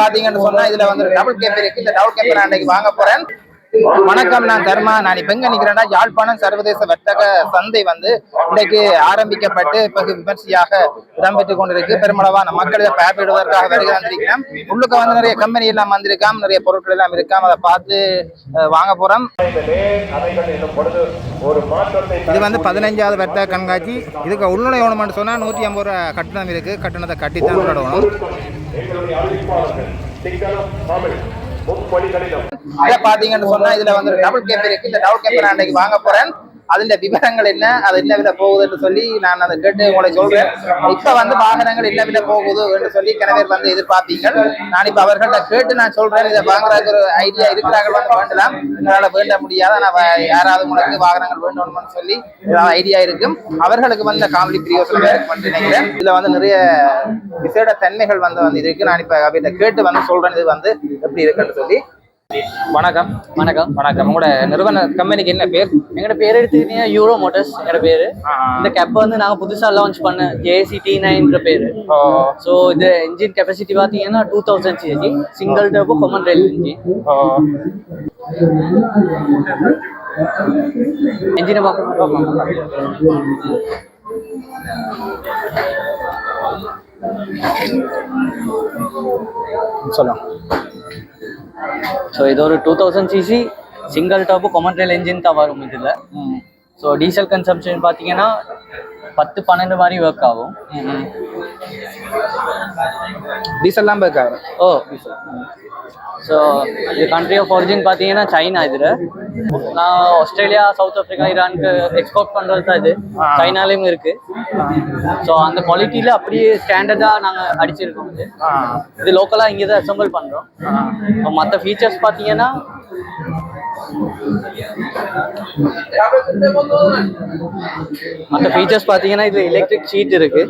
பாத்தீங்கன்னு சொன்னா இதுல வந்து டபுள் கேப் இருக்கு. இந்த டபுள் கேப் நான் அன்னைக்கு வாங்க போறேன். வணக்கம் நான் தர்மா. நான் இப்ப எங்க நிக்கிறேன்னா யாழ்ப்பாணம் சர்வதேச வர்த்தக சந்தை வந்து இன்றைக்கு ஆரம்பிக்கப்பட்டு வெகு விமர்சையாக இடம்பெற்றுக் கொண்டிருக்கு. பெருமளவான மக்கள் இதை பார்வையிடுவதற்காக வருகை வந்திருக்கிறேன் உள்ளுக்க வந்து நிறைய கம்பெனி எல்லாம் வந்திருக்காம் நிறைய பொருட்கள் எல்லாம் இருக்காம். அதை பார்த்து வாங்க போறோம். இது வந்து பதினஞ்சாவது வர்த்தக கண்காட்சி. இதுக்கு உள்நுழையணும்னு சொன்னா நூற்றி ஐம்பது ரூபா கட்டணம் இருக்கு. கட்டணத்தை கட்டித்தான் விடணும் இதை பாத்தீங்கன்னு சொன்னா இதுல வந்து டபுள் கேப் இருக்கு. இந்த டபுள் கேப் நான் அன்னைக்கு வாங்க போறேன். அதுல விவரங்கள் என்ன அது என்ன விலை போகுதுன்னு சொல்லி நான் அதை கேட்டு உங்களை சொல்றேன். இப்ப வந்து வாகனங்கள் என்ன விலை போகுது என்று சொல்லி கிணவர் வந்து எதிர்பார்ப்பீங்க நான் இப்ப அவர்கள்ட்ட கேட்டு நான் சொல்றேன் இதை வாங்குறதுக்கு ஒரு ஐடியா இருக்கிறார்கள் வந்து வேண்டலாம் எங்களால வேண்ட முடியாத நான் யாராவது உங்களுக்கு வாகனங்கள் வேண்டணும்னு சொல்லி ஐடியா இருக்கும். அவர்களுக்கு வந்து காமெடி பிரியோசனம் இருக்கும் நினைக்கிறேன் இதுல வந்து நிறைய விசேட தன்மைகள் வந்து வந்து இருக்கு. நான் இப்ப அவர்கிட்ட கேட்டு வந்து சொல்றேன் இது வந்து எப்படி இருக்குன்னு சொல்லி. வணக்கம். வணக்கம். வணக்கம். உங்களோட நிறுவன கம்பெனிக்கு என்ன பேர்? எங்களோட பேர் எடுத்துக்கிட்டீங்கன்னா யூரோ மோட்டர்ஸ் எங்களோட பேரு. இந்த கேப் வந்து நாங்க புதுசா லான்ச் பண்ண ஜேசி டி நைன்ற பேரு. ஸோ இது இன்ஜின் கெப்பாசிட்டி பார்த்தீங்கன்னா two thousand cc single turbo common rail engine. இன்ஜினை சொல்லுங்க ஸோ இது ஒரு two thousand cc single turbo common rail engine தான் வரும் இதில். ஸோ டீசல் கன்சம்ஷன் பார்த்தீங்கன்னா பத்து பன்னெண்டு மாதிரி ஒர்க் ஆகும். டீசல்லாம் இருக்காரு ஓ ஸோ இது கண்ட்ரி ஆஃப் ஒரிஜின் பார்த்தீங்கன்னா சைனா இதில். நான் ஆஸ்திரேலியா சவுத் ஆஃப்ரிக்கா ஈரானுக்கு எக்ஸ்போர்ட் பண்ணுறது தான் இது. சைனாலேயும் இருக்கு. ஸோ அந்த குவாலிட்டியில் அப்படியே ஸ்டாண்டர்டாக நாங்கள் அடிச்சிருக்கோம் இது. இது லோக்கலாக இங்கே தான் அசம்பிள் பண்ணுறோம் ஸோ மற்ற ஃபீச்சர்ஸ் பார்த்தீங்கன்னா மற்ற ஃபீச்சர்ஸ் பார்த்தீங்கன்னா இது எலக்ட்ரிக் சீட் இருக்கு.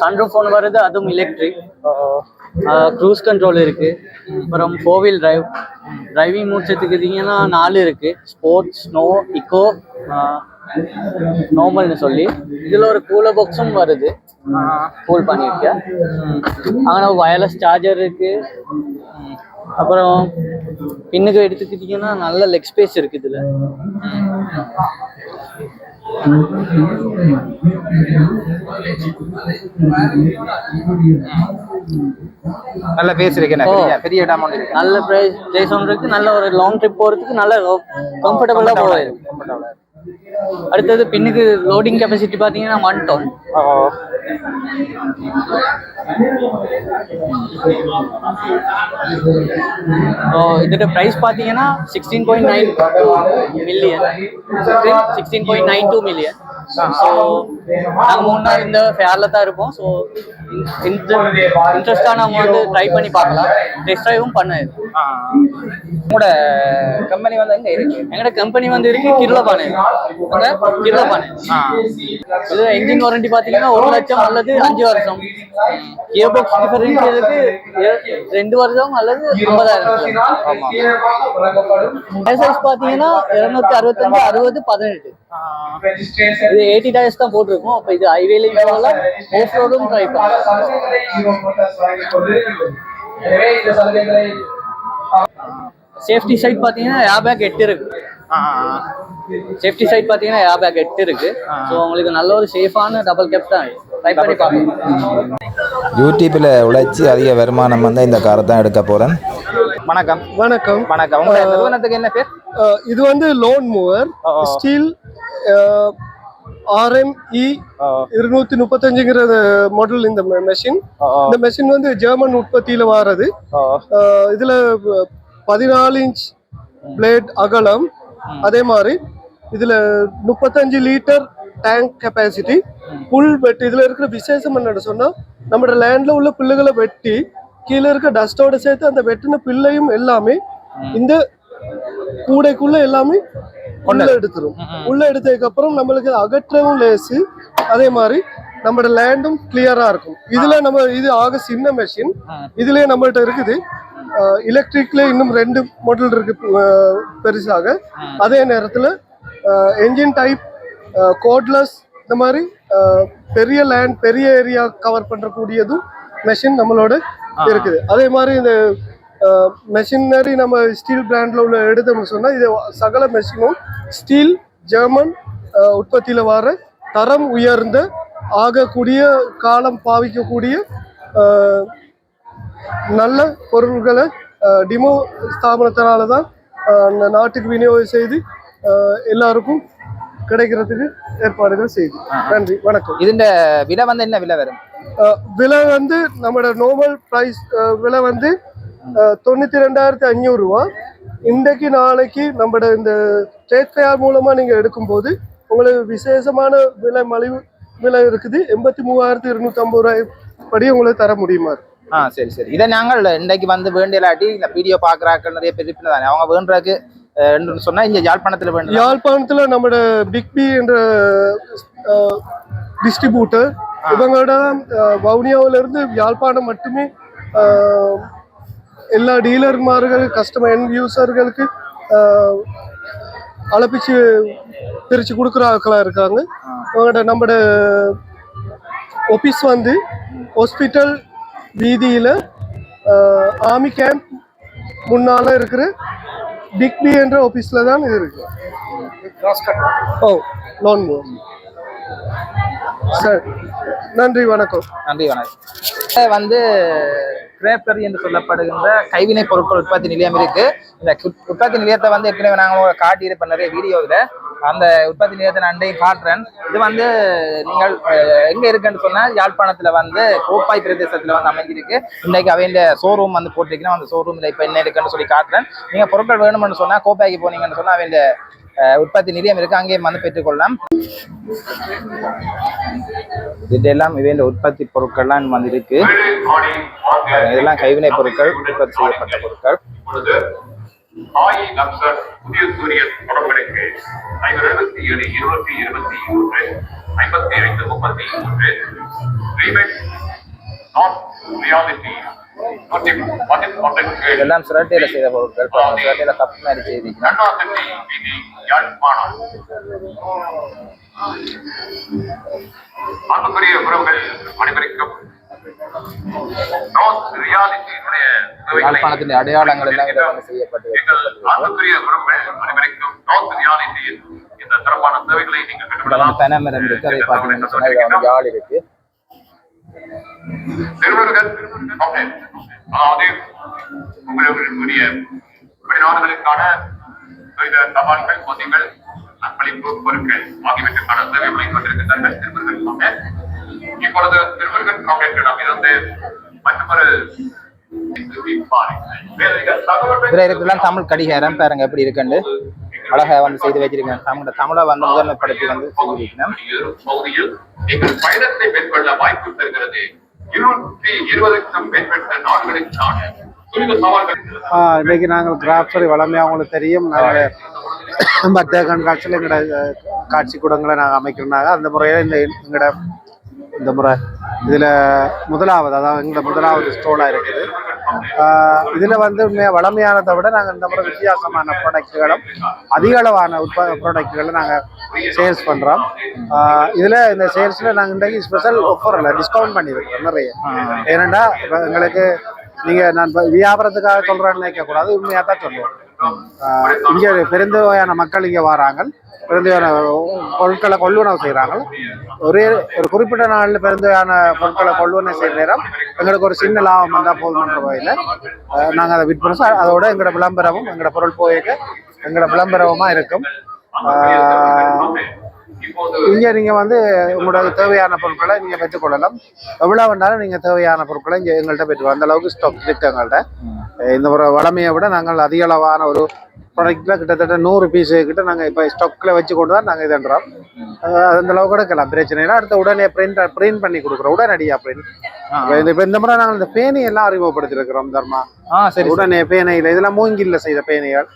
சன்ரூஃப் ஒன்று வருது அதுவும் எலக்ட்ரிக் க்ரூஸ் கண்ட்ரோல் இருக்கு. அப்புறம் four wheel drive driving modes எடுத்துக்கிட்டிங்கன்னா நாலு இருக்கு. ஸ்போர்ட்ஸ் ஸ்னோ இக்கோ நார்மல்னு சொல்லி. இதில் ஒரு கூலர் பாக்ஸும் வருது. கூல் பண்ணியிருக்கேன். ஆனால் வயர்லெஸ் சார்ஜர் இருக்கு. அப்புறம் பின்னுக்கு எடுத்துக்கிட்டிங்கன்னா நல்ல லெக் ஸ்பேஸ் இருக்கு இதில் நல்ல பேஸ் இருக்கு. பெரிய இடம் இருக்கு நல்ல ப்ரைஸ் ப்ளேஸ் ஒன்று இருக்கு நல்ல ஒரு லாங் ட்ரிப் போகிறதுக்கு நல்ல ஆ இருக்கு. அடுத்தது பின்னுக்கு லோடிங் கெப்பாசிட்டி பார்த்தீங்கன்னா ஒன் டன் இதோட ப்ரைஸ் பார்த்தீங்கன்னா sixteen point nine million sixteen point nine two million so நாங்கள் மூணு நாள் இந்த ஃபேரில் தான் இருப்போம். ஸோ இந்த இன்ட்ரெஸ்டாக நம்ம வந்து ட்ரை பண்ணி பார்க்கலாம். டெஸ்ட் ட்ரைவும் பண்ண ஆ. உங்களோட கம்பெனி வந்து எங்க இருக்கு? எங்களோட கம்பெனி வந்து இருக்கு கிருளபானை அங்க கிருளபானை பானை. இது என்ஜின் வாரண்டி பார்த்தீங்கன்னா ஒரு லட்சம் அல்லது அஞ்சு வருஷம். கியர் பாக்ஸ் டிஃபரன்ஸ் ரெண்டு வருஷம் அல்லது ஐம்பதாயிரம் சைஸ் பார்த்தீங்கன்னா இருநூத்தி அறுபத்தஞ்சு அறுபது பதினெட்டு. இது எயிட்டி டயர்ஸ் தான் போட்டிருக்கோம். அப்போ இது ஹைவேலையும் போகலாம் ஆஃப் ரோடும் ட்ரை பண்ணலாம். சேஃப்டி சைட் பார்த்தீங்கன்னா ஏர் பேக் எட்டு இருக்கு. சேஃப்டி சைட் பார்த்தீங்கன்னா ஏர் பேக் எட்டு இருக்கு. ஸோ உங்களுக்கு நல்ல ஒரு சேஃபான டபுள் கேப் தான். ட்ரை பண்ணி பார்க்கலாம். யூடியூப்பில் உழைச்சி அதிக வருமானம் வந்து இந்த காரை தான் எடுக்க போகிறேன் வணக்கம். வணக்கம். வணக்கம். உங்களோட நிறுவனத்துக்கு என்ன பேர்? இது வந்து லோன் மூவர். ஸ்டீல் ஆர்எம்இ இருநூத்தி முப்பத்தஞ்சுங்கிற மாடல் இந்த மெஷின் இந்த மெஷின் வந்து ஜெர்மன் உற்பத்தியில வாரது. இதுல பதினாலு இன்ச் பிளேட் அகலம் அதே மாதிரி இதுல முப்பத்தஞ்சு லிட்டர் டேங்க் கெப்பாசிட்டி புல் வெட்டி. இதுல இருக்கிற விசேஷம் என்னன்னு சொன்னா நம்மளோட லேண்ட்ல உள்ள புல்லுகளை வெட்டி கீழே இருக்க டஸ்டோட சேர்த்து அந்த வெட்டின பில்லையும் எல்லாமே இந்த கூடைக்குள்ள எல்லாமே உள்ள எடுத்துரும். உள்ள எடுத்ததுக்கு அப்புறம் நம்மளுக்கு அகற்றவும் லேசு. அதே மாதிரி நம்மளோட லேண்டும் கிளியரா இருக்கும். இதுல நம்ம இது ஆக சின்ன மெஷின் இதுலயே நம்மள்ட்ட இருக்குது. எலக்ட்ரிக்ல இன்னும் ரெண்டு மாடல் இருக்கு பெருசாக. அதே நேரத்துல என்ஜின் டைப் கோட்லெஸ் இந்த மாதிரி பெரிய லேண்ட் பெரிய ஏரியா கவர் பண்றக்கூடியதும் மெஷின் நம்மளோட இருக்குது. அதே மாதிரி இந்த மெஷினரி நம்ம ஸ்டீல் பிராண்ட்ல உள்ள எடுத்தோம்னு சொன்னா இது சகல மெஷினும் ஸ்டீல் ஜெர்மன் உற்பத்தியில வர தரம் உயர்ந்த ஆகக்கூடிய காலம் பாவிக்கக்கூடிய நல்ல பொருள்களை டிமோ ஸ்தாபனத்தினால தான் நாட்டுக்கு விநியோகம் செய்து எல்லாருக்கும் கிடைக்கிறதுக்கு ஏற்பாடுகள் செய்து. நன்றி வணக்கம். இதுண்ட விலை வந்து என்ன விலை வரும் விலை வந்து நம்மளோட நார்மல் ப்ரைஸ் விலை வந்து தொண்ணூத்தி ரெண்டாயிரத்தி அஞ்சூறு ரூபா. இன்றைக்கு நாளைக்கு நம்மளோட இந்த ட்ரேட் ஃபேர் மூலமா நீங்க எடுக்கும்போது உங்களுக்கு விசேஷமான விலை மலிவு விலை இருக்குது. எண்பத்தி மூவாயிரத்தி இருநூத்தி ஐம்பது ரூபாய் படி உங்களுக்கு தர முடியுமா? ஆ சரி சரி. இதை நாங்கள் இன்றைக்கு வந்து வேண்டியலாட்டி இந்த வீடியோ பார்க்குறாக்கள் நிறைய பேர் இருப்பின தானே அவங்க வேண்டுறதுக்கு என்று சொன்னா இங்க யாழ்ப்பாணத்துல வேண்டும் யாழ்ப்பாணத்துல நம்மளோட பிக் பி என்ற டிஸ்ட்ரிபியூட்டர் இவங்களோட அஹ், வவுனியாவுல இருந்து யாழ்ப்பாணம் மட்டுமே எல்லா டீலர்மார்கள் கஸ்டமர் என் யூசர்களுக்கு அழைப்பிச்சு பிரிச்சு கொடுக்குற ஆட்களா இருக்காங்க. அவங்களோட நம்மளோட ஆஃபீஸ் வந்து ஹாஸ்பிட்டல் வீதியில ஆர்மி கேம்ப் முன்னால் இருக்கிற பிக்பி என்ற ஆஃபீஸில் தான் இது இருக்கு. ஓ லோன் மூவ் சார் நன்றி வணக்கம். நன்றி வணக்கம். வந்து கிரேப்பரி என்று சொல்லப்படுகின்ற கைவினை பொருட்கள் உற்பத்தி நிலையம் இருக்கு. இந்த உற்பத்தி நிலையத்தை வந்து ஏற்கனவே நாங்கள் காட்டியிருப்ப நிறைய வீடியோவில். அந்த உற்பத்தி நிலையத்தை நான் காட்டுறேன். இது வந்து நீங்கள் எங்க இருக்குன்னு சொன்னா யாழ்ப்பாணத்துல வந்து கோப்பாய் பிரதேசத்துல வந்து அமைஞ்சிருக்கு. இன்னைக்கு அவையில ஷோரூம் வந்து போட்டிருக்கீங்கன்னா அந்த ஷோரூம்ல இப்ப என்ன இருக்குன்னு சொல்லி காட்டுறேன். நீங்க பொருட்கள் வேணும்னு சொன்னா கோப்பாய்க்கு போனீங்கன்னு சொன்னா அவையில உற்பத்தி நிலையம் இருக்கு. அங்கேயும் வந்து பெற்றுக்கொள்ளலாம். இதெல்லாம் இவையில உற்பத்தி பொருட்கள்லாம் வந்து இருக்கு. இதெல்லாம் கைவினை பொருட்கள் உற்பத்தி செய்யப்பட்ட பொருட்கள். இப்பொழுது ஆயி அக்சர் புதிய சூரியன் படப்பிடிப்பு ஐநூறு எழுபத்தி ஏழு இருநூற்றி இருபத்தி மூன்று ஐம்பத்தி ஐந்து முப்பத்தி மூன்று. நாட் ரியாலிட்டி இதெல்லாம் சிரட்டையில செய்த பொருட்கள் சிரட்டையில கப் மாதிரி யாழ்ப்பாணம். அன்புக்குரிய உறவுகள் அனைவருக்கும் யாழ்ப்பாணத்தின் அடையாளங்கள் எல்லாம் செய்யப்பட்டு பனைமரம் இருக்கு அதை பார்த்தீங்கன்னு யாழ் இருக்கு. அதாவது உங்களுடைய வெளிநாடுகளுக்கான விவித தபால்கள் பொதிகள் அன்பளிப்பு பொருட்கள் ஆகியவற்றுக்கான சேவைகளை கொண்டிருக்கின்றார்கள். திருவர்கள் இப்பொழுது திருவர்கள் காங்கிரட்டிடம் இருந்து மற்றொரு வேலைகள் தகவல்கள் இதுல இருக்கிறதெல்லாம் தமிழ் கடிகாரம் பாருங்க எப்படி இருக்குன்னு. அழகா வந்து செய்து வச்சிருக்கேன் தமிழ தமிழை வந்து முதன்மைப்படுத்தி வந்து செய்திருக்கணும். ஏறும் பகுதியில் நீங்கள் பயணத்தை மேற்கொள்ள வாய்ப்பு தருகிறது. இருநூற்றி இருபதுக்கும் மேற்பட்ட ஆ, இன்னைக்கு நாங்கள் கிராஃப்டரி வளமையாக உங்களுக்கு தெரியும். நாங்கள் மற்ற கண்காட்சியில் எங்களோட காட்சி கூடங்களை நாங்கள் அமைக்கிறோம்னாங்க அந்த முறையில் இந்த எங்களோட இந்த முறை இதில் முதலாவது அதாவது எங்களோட முதலாவது ஸ்டோலாக இருக்குது. இதில் வந்து உண்மையாக வளமையானதை விட நாங்கள் இந்த முறை வித்தியாசமான ப்ராடக்ட்களும் அதிக அளவான உற்ப ப்ராடக்ட்களை நாங்கள் சேல்ஸ் பண்ணுறோம் இதில் இந்த சேல்ஸில் நாங்கள் இன்றைக்கு ஸ்பெஷல் ஆஃபர் இல்லை டிஸ்கவுண்ட் பண்ணியிருக்கிறோம் நிறைய. ஏனெண்டா இப்போ எங்களுக்கு நீங்கள் நான் வியாபாரத்துக்காக சொல்கிறேன்னு நினைக்கக்கூடாது உண்மையாக தான் சொல்லுவோம் இங்கே பெருந்தொகையான மக்கள் இங்கே வராங்க. பெருந்தொகையான பொருட்களை கொள்வனவு செய்கிறாங்க. ஒரே ஒரு குறிப்பிட்ட நாளில் பெருந்தொகையான பொருட்களை கொள்வனவு செய்கிற நேரம் எங்களுக்கு ஒரு சின்ன லாபம் வந்தால் போதுமன்ற வகையில் நாங்கள் அதை விற்பனை செய்~ அதோட எங்களோட விளம்பரமும் எங்களோட பொருள் போய்க்க எங்களோட விளம்பரமாக இருக்கும். இங்க நீங்க வந்து உங்களோட தேவையான பொருட்களை நீங்க பெற்றுக்கொள்ளலாம் எவ்வளவு வேணாலும் நீங்க தேவையான பொருட்களை இங்க எங்கள்கிட்ட பெற்றுக்கொள்ளலாம் அந்த அளவுக்கு ஸ்டாக் இருக்கு எங்கள்கிட்ட இந்த ஒரு வளமையை விட நாங்கள் அதிக அளவான ஒரு ப்ராடக்ட்ல கிட்டத்தட்ட நூறு பீஸ் கிட்ட நாங்க இப்ப ஸ்டாக்ல வச்சு கொண்டு தான் நாங்க இதுன்றோம். அந்த அளவுக்கு எடுக்கலாம். பிரச்சனை இல்லை. அடுத்து உடனே பிரிண்ட் பிரிண்ட் பண்ணி கொடுக்குறோம். உடனடியா பிரிண்ட் இந்த இப்ப இந்த முறை நாங்கள் இந்த பேனை எல்லாம் அறிமுகப்படுத்திருக்கிறோம் தர்மா. சரி. உடனே பேனையில இதெல்லாம் மூங்கில்ல செய்த பேனைகள்.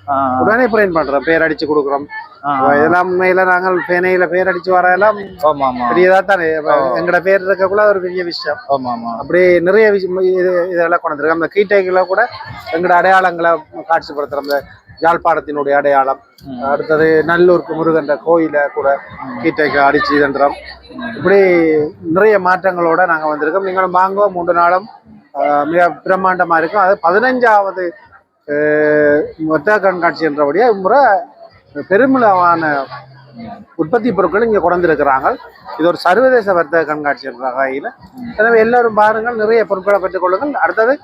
உடனே பிரிண்ட் பண்றோம். பேர் அடிச்சு கொடுக்குறோம். இதெல்லாம் உண்மையில நாங்கள் பேனையில பேர் அடிச்சு வரதெல்லாம் ஆமா ஆமா. பெரியதா தானே. எங்கட பேர் இருக்கக்குள்ள ஒரு பெரிய விஷயம். ஆமா ஆமா. அப்படி நிறைய விஷயம் இது இதெல்லாம் கொண்டு வந்திருக்கோம். அந்த கீட்டைகளை கூட எங்கட அடையாளங்களை காட்சிப்படுத்துறோம். யாழ்ப்பாணத்தினுடைய அடையாளம். அடுத்தது நல்லூருக்கு முருகன்ற கோயில கூட கீட்டைக்கு அடிச்சு இதன்றோம் இப்படி நிறைய மாற்றங்களோட நாங்க வந்திருக்கோம். நீங்களும் வாங்க மூன்று நாளும் மிக பிரம்மாண்டமாக இருக்கும். அது பதினஞ்சாவது அஹ், வர்த்தக கண்காட்சி என்றபடியே இம்முறை பெருமிளவான உற்பத்தி பொருட்கள் இங்கே கொண்டிருக்கிறாங்க. இது ஒரு சர்வதேச வர்த்தக கண்காட்சி என்ற வகையில். எனவே எல்லாரும் பாருங்கள் நிறைய பொருட்களை பெற்றுக்கொள்ளுங்கள் அடுத்தது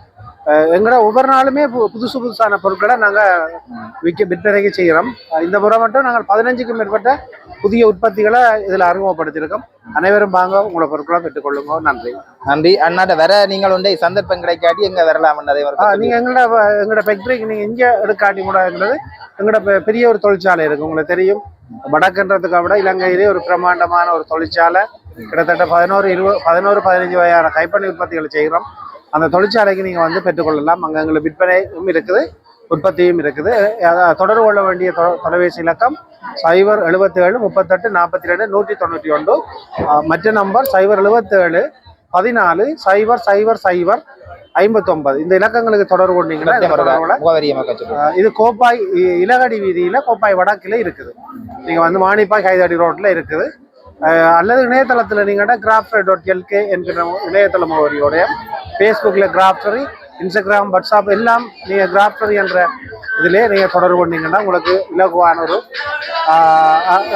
அஹ், எங்கட ஒவ்வொரு நாளுமே புதுசு புதுசான பொருட்களை நாங்கள் விற்க விற்பனைக்கு செய்கிறோம் இந்த முறை மட்டும் நாங்கள் பதினஞ்சுக்கும் மேற்பட்ட புதிய உற்பத்திகளை இதில் அறிமுகப்படுத்தியிருக்கோம். அனைவரும் வாங்க உங்களோட பொருட்களை பெற்றுக்கொள்ளுங்க. நன்றி. நன்றி. அண்ணாட்ட வர நீங்கள் உண்டே சந்தர்ப்பம் கிடைக்காட்டி எங்க வரலாம் அதை ஆ, நீங்க எங்களோட எங்களோட ஃபேக்டரிக்கு நீங்க இங்க எடுக்காட்டி கூட எங்களது எங்களோட பெரிய ஒரு தொழிற்சாலை இருக்கு. உங்களுக்கு தெரியும். வடக்குன்றதுக்கு விட இலங்கையிலே ஒரு பிரம்மாண்டமான ஒரு தொழிற்சாலை. கிட்டத்தட்ட பதினோரு இருபது பதினோரு பதினஞ்சு வகையான கைப்பணி உற்பத்திகளை செய்கிறோம். அந்த தொழிற்சாலைக்கு நீங்க வந்து பெற்றுக்கொள்ளலாம். அங்க எங்களுக்கு விற்பனையும் இருக்குது உற்பத்தியும் இருக்குது. தொடர்பு கொள்ள வேண்டிய தொலைபேசி இலக்கம் சைபர் எழுபத்தேழு முப்பத்தெட்டு நாற்பத்தி ரெண்டு நூற்றி தொண்ணூற்றி ஒன்று. மற்ற நம்பர் சைபர் எழுபத்தேழு பதினாலு சைபர் சைபர் சைபர் ஐம்பத்தொன்பது. இந்த இலக்கங்களுக்கு தொடர்பு கொண்டீங்கன்னா இது கோப்பாய் இலகடி வீதியில கோப்பாய் வடக்குல இருக்குது. நீங்க வந்து மானிப்பாய் கைதாடி ரோட்ல இருக்குது. அல்லது இணையதளத்துல நீங்க கிராஃப்டர் டாட் எல்கே என்கிற இணையதள முகவரியோடைய ஃபேஸ்புக்கில் கிராஃப்டரி இன்ஸ்டாகிராம் வாட்ஸ்அப் எல்லாம் நீங்கள் கிராஃப்டரி என்ற இதிலே நீங்கள் தொடர்பு பண்ணிங்கன்னா உங்களுக்கு இலகுவான ஒரு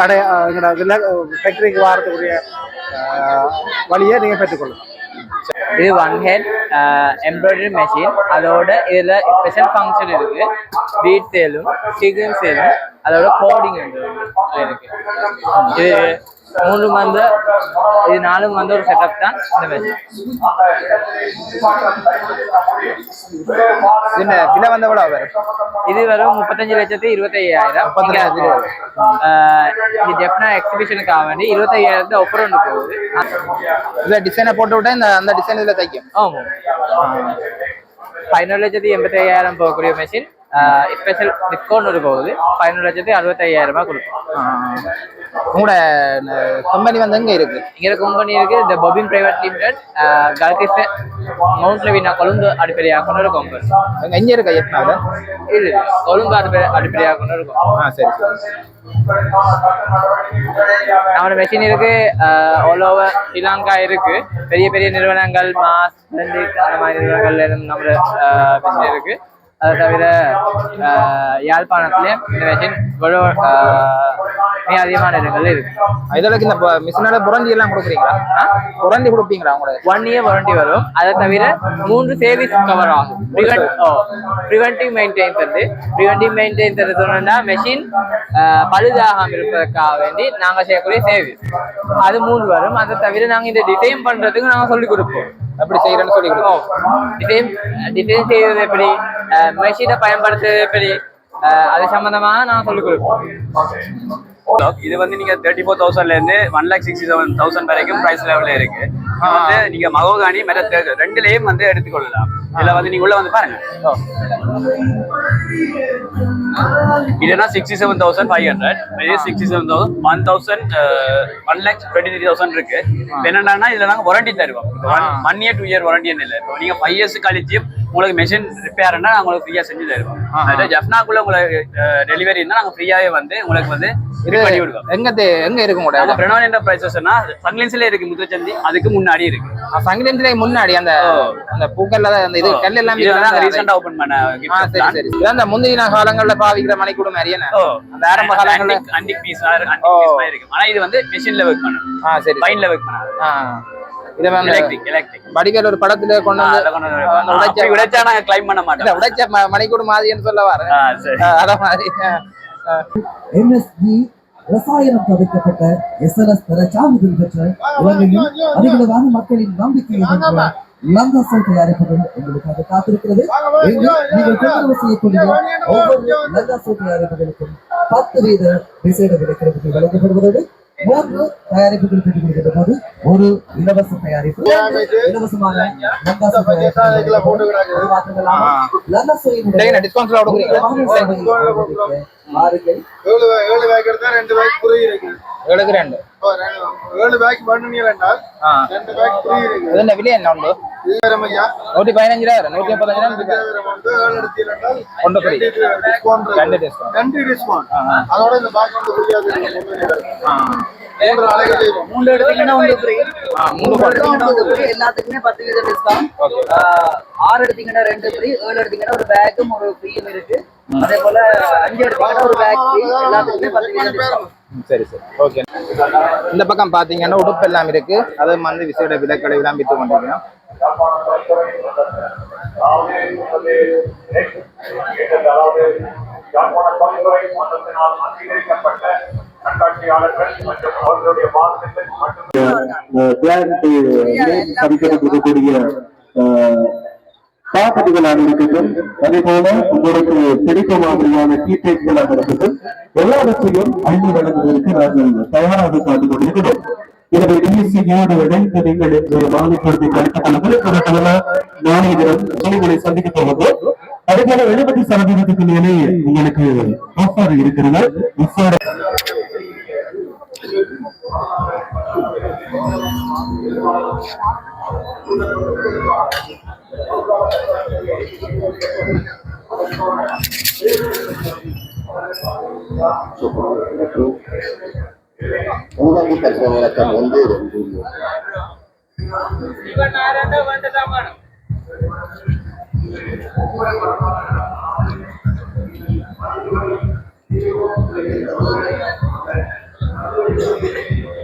அடைய எங்களோட வில ஃபேக்டரிக்கு வாரத்துக்குரிய வழியை நீங்கள் பெற்றுக்கொள்ளலாம் இது ஒன் ஹெட் எம்ப்ராய்டரி மெஷின் அதோட இதில் ஸ்பெஷல் ஃபங்க்ஷன் இருக்கு. பீட் சேலும் சீக்வன்ஸ் சேலும் அதோட கோடிங் இருக்கு. இது மூணு மந்த் இது நாலு மந்த் ஒரு செட்டப் தான் இந்த மெஷின் இந்த விலை வந்த கூட வரும். இது வெறும் முப்பத்தஞ்சு லட்சத்தி இருபத்தி ஐயாயிரம் முப்பத்தஞ்சு இது ஜெப்னா எக்ஸிபிஷனுக்காக வேண்டி இருபத்தி ஐயாயிரத்து ஆஃபர் ஒன்று போகுது. இதுல டிசைனை போட்டு விட்டா இந்த அந்த டிசைன் இதுல தைக்கும். ஆமாம் பதினொரு லட்சத்தி எண்பத்தி ஐயாயிரம் போகக்கூடிய மெஷின் ஸ்பெஷல் டிஸ்கவுண்ட் ஒரு போகுது. பதினொரு லட்சத்தி அறுபத்தி ஐயாயிரமா கொடுக்கும். உங்களோட கம்பெனி வந்து எங்க இருக்கு? இங்கே கம்பெனி இருக்கு இந்த பொபின் பிரைவேட் லிமிடெட் கல்கிஸ்ட் மவுண்ட் லெவினா கொழும்பு அடிப்படையாக கொண்ட ஒரு கம்பெனி எங்க எங்க இருக்கு எத்தனாவது இது கொழும்பு அடிப்படை அடிப்படையாக கொண்ட company. ஆ சரி நம்மளோட மெஷின் இருக்கு ஆல் ஓவர் ஸ்ரீலங்கா இருக்கு. பெரிய பெரிய நிறுவனங்கள் மாஸ் அந்த மாதிரி நிறுவனங்கள்ல இருந்து நம்மளோட மெஷின் இருக்கு. அதை தவிர ஆஹ், யாழ்ப்பாணத்துலயும் இந்த மெஷின் மிக அதிகமான இடங்கள்ல இருக்கு. இதோட இந்த மிஷினோட புரண்டி எல்லாம் கொடுக்குறீங்களா? புரண்டி கொடுப்பீங்களா உங்களோட? ஒன் இயர் வாரண்டி வரும். அதை தவிர மூன்று சர்வீஸ் கவர் ஆகும். ப்ரிவென்டிவ் மெயின்டைன்ஸ் வந்து ப்ரிவென்டிவ் மெயின்டைன்ஸ் சொன்னா மெஷின் பழுதாகாம இருப்பதற்காக வேண்டி நாங்க செய்யக்கூடிய சர்வீஸ் அது மூணு வரும். அதை தவிர நாங்க இந்த டிசைன் பண்றதுக்கு நாங்க சொல்லி கொடுப்போம். அப்படி செய்யறேன்னு சொல்லி கொடுக்கும் டிசைன் டிசைன் செய்வது எப்படி? மெஷினை பயன்படுத்துறது எப்படி? அது சம்பந்தமாக நான் சொல்லிக் கொடுப்போம். இது வந்து நீங்க தேர்ட்டி ஃபோர் தௌசண்ட்ல இருந்து one lakh sixty seven thousand வரைக்கும் பிரைஸ் லெவல்ல இருக்கு. வந்து நீங்க மகோகானி மெத ரெண்டுலயும் வந்து எடுத்துக்கொள்ளலாம். இதுல வந்து நீங்க உள்ள வந்து பாருங்க. இதுனா sixty seven thousand five hundred இது sixty seven thousand one thousand one lakh twenty three thousand இருக்கு. என்னன்னா இதுல நாங்க வாரண்டி தருவோம். One year two year warranty இல்லை. இப்போ நீங்க ஃபைவ் இயர்ஸ் கழிச்சு உங்களுக்கு மெஷின் ரிப்பேர்னா உங்களுக்கு ஃப்ரீயா செஞ்சு தருவோம். அதாவது ஜப்னாக்குள்ள உங்களுக்கு டெலிவரி இருந்தா நாங்க ஃப்ரீயாவே வந்து உங்களுக்கு வந்து இது பண்ணி விடுவோம் எங்க எங்க இருக்கு நாங்க உங்களோட பிரணவன் என்டர்பிரைசஸ்னா சன்லைன்ஸ்ல இருக்கு முத்துச்சந்தி. அதுக்கு முன்னாடி இருக்கு. சங்கடத்திலே முன்னாடி அந்த அந்த பூக்கள்ல தான் அந்த இது கல் எல்லாம் இது வந்து விக்கிறாங்க. ரீசெண்டா ஓபன் பண்ண சரி. சரி. அந்த முந்தின காலங்கள்ல பாவிக்கிற மணிக்கூட மாதிரி என்ன? ஓ, அந்த ஆரம்ப காலங்கள்ல antique piece, antique ஓ. piece மாதிரி இருக்கு. ஆனா இது வந்து மெஷின்ல ஒர்க் பண்ணும் ஆ சரி பைன்ல ஒர்க் பண்ணாது. ஆ. இதை எலக்ட்ரிக் எலக்ட்ரிக் வடிவேல் ஒரு படத்துல கொண்டு வந்து அந்த உடைச்ச உடைச்சா நாங்க கிளைம் பண்ண மாட்டோம். உடைச்ச மணிக்கூடு மாதிரின்னு சொல்ல ஆ, அத மாதிரி. என்எஸ்ஜி ரசாயனம் தவிர்க்கப்பட்ட எஸ்எல்எஸ் பெற சான்றிதழ் பெற்ற இலங்கையில் அதிகளவான மக்களின் நம்பிக்கை என்ற லந்தாசல் தயாரிப்புகள் உங்களுக்காக காத்திருக்கிறது. இங்கு நீங்கள் கொள்வனவு செய்யக்கூடிய ஒவ்வொரு லந்தாசல் தயாரிப்புகளுக்கும் பத்து வீத விசேட விலைக்கிழமைகள் வழங்கப்படுவதோடு மூன்று தயாரிப்புகள் பெற்றுக் கொடுக்கின்ற போது ஒரு இலவச தயாரிப்பு தயாரிப்பு மாறுங்கள் ஏழு ஏழு பேக் எடுத்தா ரெண்டு பேக் ஃப்ரீ இருக்கு ஏழுக்கு ரெண்டு. ரெண்டு- ஏழு பேக் பண்ணுனீங்கன்னா ஆ. ரெண்டு பேக் ஃப்ரீ இருக்கு இது என்ன விலை என்ன உண்டு? நூத்தி பதினஞ்சு ரூபா வரும் நூத்தி முப்பத்தஞ்சு ரூபா நூத்தி பதினஞ்சு. ஈரம் வந்து ஏழு எடுத்தீங்கன்னா கொண்டு போய் டிஸ்கவுண்ட் ரெண்டு டிஸ்கவுண்ட் நன்றி டிஸ்கவுண்ட். அதோட இந்த பேக் வந்து. மூணு எடுத்தீங்கன்னா ஒன்று மூணு. எடுத்தீங்கன்னா எல்லாத்துக்குமே பத்து வீதம் டிஸ்கவுண்ட் ஆறு எடுத்தீங்கன்னா ரெண்டு ஃப்ரீ ஏழு எடுத்தீங்கன்னா ஒரு பேக்கும் ஒரு ஃப்ரீயும் இருக்கு. அதே போல அஞ்சு எடுத்தீங்கன்னா ஒரு பேக் ஃப்ரீ எல்லாத்துக்குமே பத்து வீதம் டிஸ்கவுண்ட் ம், சரி சரி ஓகே இந்த பக்கம் பாத்தீங்கன்னா உடுப்பு எல்லாம் இருக்கு அது வந்து விசேட விலக்கடை எல்லாம் வித்து கொண்டிருக்கோம் கண்காட்சியாளர்கள் மற்றும் அவர்களுடைய மற்றும் பதிக்கப்பட்டிருக்கக்கூடிய பாக்கெட்டுகளாக இருக்குது அதே போல உங்களுக்கு பிடித்த மாதிரியான டீடைல்களாக இருக்குது எல்லாவற்றையும் அள்ளி வழங்குவதற்கு நாங்கள் தயாராக காத்துக் கொண்டிருக்கிறோம். எனவே டிஎஸ்சியோடு இணைந்து நீங்கள் இன்றைய நாளைய தினம் உங்களை சந்திக்க போகிறோம் அதே போல எழுபது சதவீதத்துக்கு மேலே உங்களுக்கு ஆஃபர் இருக்கிறது. மூணாவது தர்க்க வந்து ரெண்டு i don't know